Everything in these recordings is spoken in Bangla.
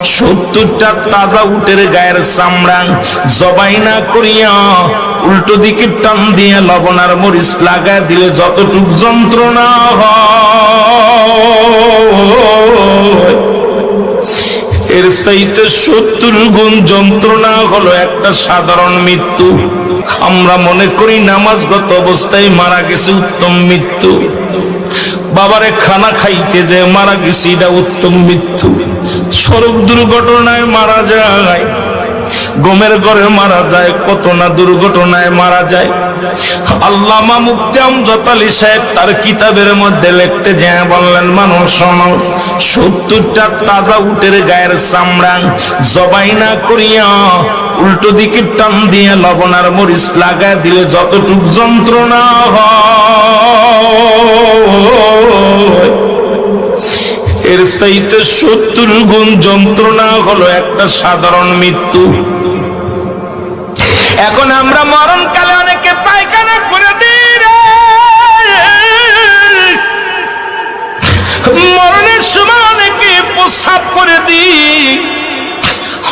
সত্তরটা তাজা উটের গায়ের চামড়া জবাই না করিয়া উল্টো দিকে টান দিয়ে লবণ আর মরিচ লাগায় দিলে যতটুক যন্ত্রণা এর চাইতে সত্তর গুণ যন্ত্রণা হলো একটা সাধারণ মৃত্যু। আমরা মনে করি নামাজগত অবস্থায় মারা গেছে উত্তম মৃত্যু। বাবারে খানা খাইতে যে মারা গেছি এটা উত্তম মৃত্যু সড়ক দুর্ঘটনায় মারা যায়। গমের ঘরে মারা যায়, কত না দুর্ঘটনায় মারা যায়। আল্লামা মুফতি আমজাদ আলী সাহেব তার কিতাবের মধ্যে লিখতে যায়, বললেন, মানুষ, শোনো, সত্তরটা তাজা উটের গায়ের চামড়া জবাই না করিয়া উল্টো দিকে টান দিয়ে লবণ আর মরিচ লাগায় দিলে যতটুক যন্ত্রণা হয়। এর চাইতে সত্তর গুণ যন্ত্রণা হলো একটা সাধারণ মৃত্যু। এখন আমরা মরণকালে অনেকে পায়খানা করে দিই মরণের সময় অনেকে প্রসাব করে দিই।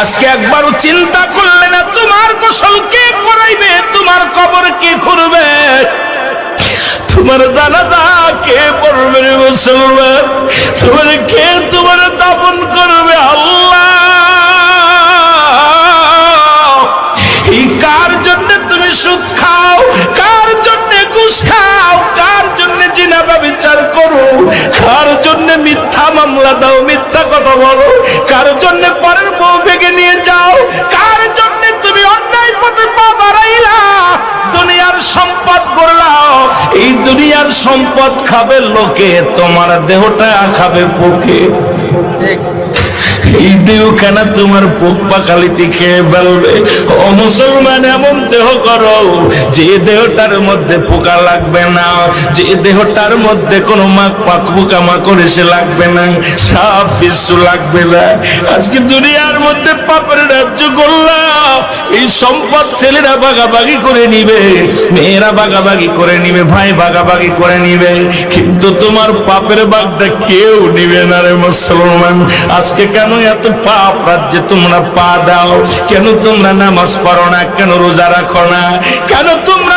আজকে একবারও চিন্তা করলে না, তোমার গোসল কে করাইবে? তোমার কবর কে করবে তোমার জানাজা কে পড়বে মুসলমান? তোমার কে তোমার দাফন করবে আল্লাহ? বলো কার জন্য পরের বউ ভেঙে নিয়ে যাও? কার জন্য তুমি অন্যায় পথে পা বাড়াইলা? দুনিয়ার সম্পদ করলাও এই দুনিয়ার সম্পদ খাবে লোকে, তোমার দেহটা খাবে পোকে এই তোমার পোক পাখালিতে খেয়ে ফেলবে। ও মুসলমান, এমন দেহ করো যে দেহটার মধ্যে পোকা লাগবে না, যে দেহটার মধ্যে কোনো মাক পাক পোকা লাগবে না লাগবে না। আজকে দুনিয়ার মধ্যে পাপের রাজ্য করলাম। এই সম্পদ ছেলেরা ভাগাভাগি করে নিবে, মেয়েরা ভাগাভাগি করে নিবে, ভাই ভাগাভাগি করে নিবে। কিন্তু তোমার পাপের বাগটা কেউ নিবে না রে মুসলমান। আজকে কেন এত পাপ রাজ্যে তোমরা পা দাও। কেন তোমরা নামাজ পড়ো না? কেন রোজা রাখো না? কেন তোমরা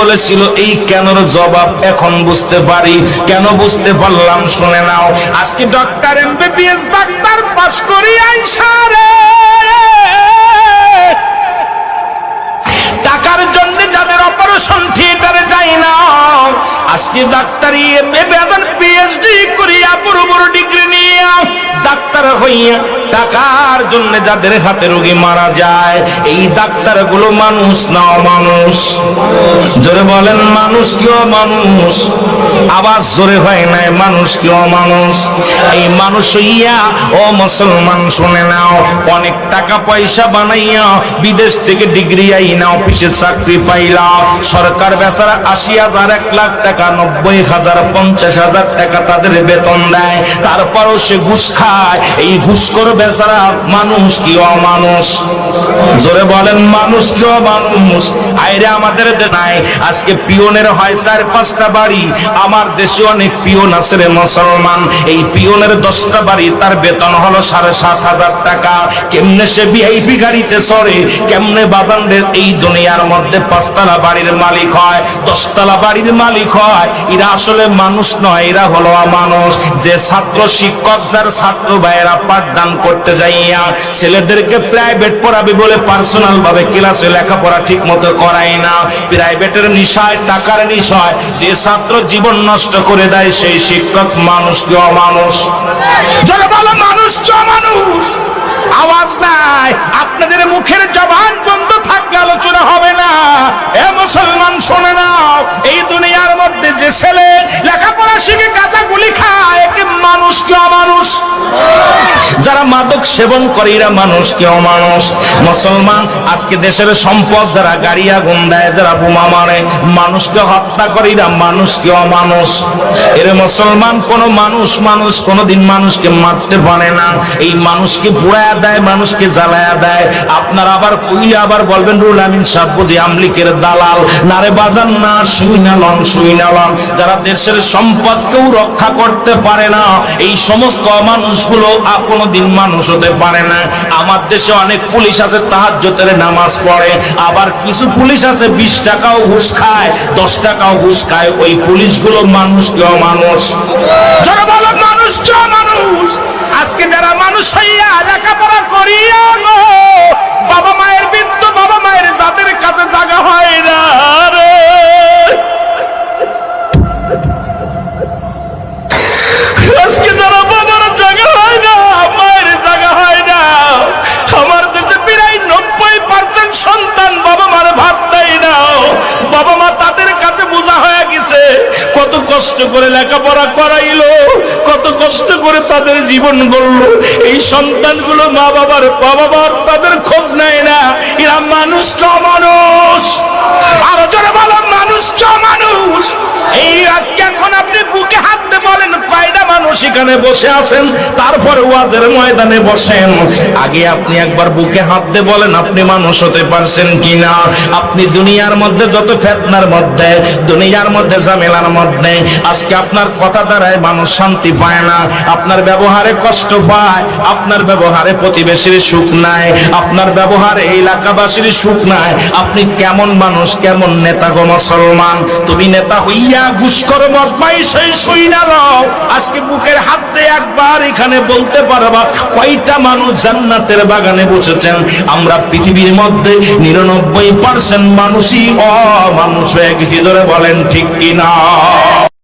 বলেছিল, এই কেনর জবাব এখন বুঝতে পারি। কেন বুঝতে পারলাম, শুনে নাও। আজকে ডক্টর এমবিবিএস ডাক্তার পাস করি আইসা রে। টাকার জন্য যাদের অপারেশন থিয়েটারে যাই না, আজকে ডাক্তারি এম এ পিএইচডি করিয়া বড় বড় ডিগ্রি নিয়ে, ডাক্তার হইয়া টাকার জন্য যাদের হাতে রোগী মারা যায়, এই ডাক্তারগুলো মানুষ না মানুষ জোরে বলেন, মানুষ কেউ মানুষ আবার জোরে হয় নাই, মানুষ কেউ মানুষ এই মানুষ হইয়া, ও মুসলমান শুনে নাও, অনেক টাকা পয়সা বানাইয়া বিদেশ থেকে ডিগ্রি আইনা, অফিসে চাকরি পাইলা। সরকার বেচারা আশি হাজার, এক লাখ টাকা, নব্বই হাজার, পঞ্চাশ হাজার টাকা তাদের বেতন দেয়। তারপরও সে ঘুষ খায়। এই ঘুষখোর বেচারা মানুষ কি অমানুষ জোরে বলেন, মানুষ কি অমানুষ আইরে, আমাদের নাই। আজকে পিওনের হয় চার, পাঁচটা বাড়ি। আমার দেশে অনেক পিওন আছে রে মুসলমান। এই পিওনের দশটা বাড়ি, তার বেতন হলো সাড়ে সাত হাজার টাকা। কেমনে সে ভিআইপি গাড়িতে চড়ে? কেমনে বাবানদের এই দুনিয়ার মধ্যে পাঁচতলা বাড়ির মালিক হয়? দশতলা বাড়ির মালিক হয়? এরা আসলে মানুষ নয়, এরা হলো মানুষ যে ছাত্র শিক্ষক, যার ছাত্র ভাইয়েরা পাঠদান করতে যাইয়া ছেলেদেরকে প্রাইভেট পড়াবে বলে পার্সোনাল ভাবে ক্লাসে লেখাপড়া ঠিক মতো করাই না। প্রাইভেটের নিশায়, টাকার নিশায় যে ছাত্র জীবন নষ্ট করে দেয় সেই শিক্ষক মানুষ কেউ মানুষ যারা বলো মানুষ কেউ মানুষ আওয়াজ নাই। আপনাদের মুখের জবান বন্ধ থাকলে আলোচনা হবে না। এ মুসলমান, শোনে নাও। এই দুনিয়ার মধ্যে যে ছেলে লেখাপড়া শিখে গাঁজা গুলি খায় মানুষ কি অমানুষ? যারা মাদক সেবন করে, এরা মানুষ কি অমানুষ মুসলমান, আজকে দেশের সম্পদ, যারা গাড়ি আগুন দেয়, যারা বোমা মারে, মানুষকে হত্যা করে, এরা মানুষ কি অমানুষ এর মুসলমান কোন মানুষ মানুষ কোনদিন মানুষকে মারতে পারে না। এই মানুষকে পুড়ায়া দেয়, মানুষকে জ্বালায়া দেয়। আপনারা আবার কইলে আবার বলবেন, রুল আমিন সাহেব বুঝি আমলিকের দালাল। নারে বাজান, না, শুই না লন, শুই না লন। যারা দেশের সম্পদ কেউ রক্ষা করতে পারে না, এই সমস্ত মানুষগুলো আর কোনোদিন মানুষ হতে পারে না। আমার দেশে অনেক পুলিশ আছে তাহাজ্জতের নামাজ পড়ে। আবার কিছু পুলিশ আছে, বিশ টাকাও ঘুষ খায়, দশ টাকাও ঘুষ খায়। ওই পুলিশগুলো মানুষ কেউ মানুষ মানুষ কেউ মানুষ আজকে যারা মানুষ হইয়া লেখাপড়া করিয়া বাবা মায়ের কষ্ট করে লেখাপড়া করাইল, কত কষ্ট করে তাদের জীবন গড়ল। এই সন্তানগুলো মা বাবার বাবা বাবার তাদের খোঁজ নেয় না। এরা মানুষ না মানুষ। এখানে বসে আছেন, তারপরে ওয়াদের ময়দানে বসেন। আগে আপনি একবার বুকে হাত দিয়ে বলেন, আপনি মানুষ হতে পারছেন কিনা? আপনি দুনিয়ার মধ্যে যত ফেতনার মধ্যে, দুনিয়ার মধ্যে ঝামেলার মধ্যে, আজকে আপনার কথা দ্বারায় মানুষ শান্তি পায় না। আপনার ব্যবহারে কষ্ট পায়, আপনার ব্যবহারে প্রতিবেশীর সুখ নাই, আপনার ব্যবহারে এলাকাবাসীর সুখ নাই। আপনি কেমন মানুষ, কেমন নেতা গো মুসলমান? তুমি নেতা হইয়া ঘুষ করো মতমাই সেই শুই না। আজকে বুকের হাত একবার এখানে বলতে পারবা, কয়টা মানুষ জান্নাতের বাগানে বসেছেন? আমরা পৃথিবীর মধ্যে নিরানব্বই পার্সেন্ট মানুষই অমানুষ হয়ে গেছি ধরে বলেন ঠিক কিনা?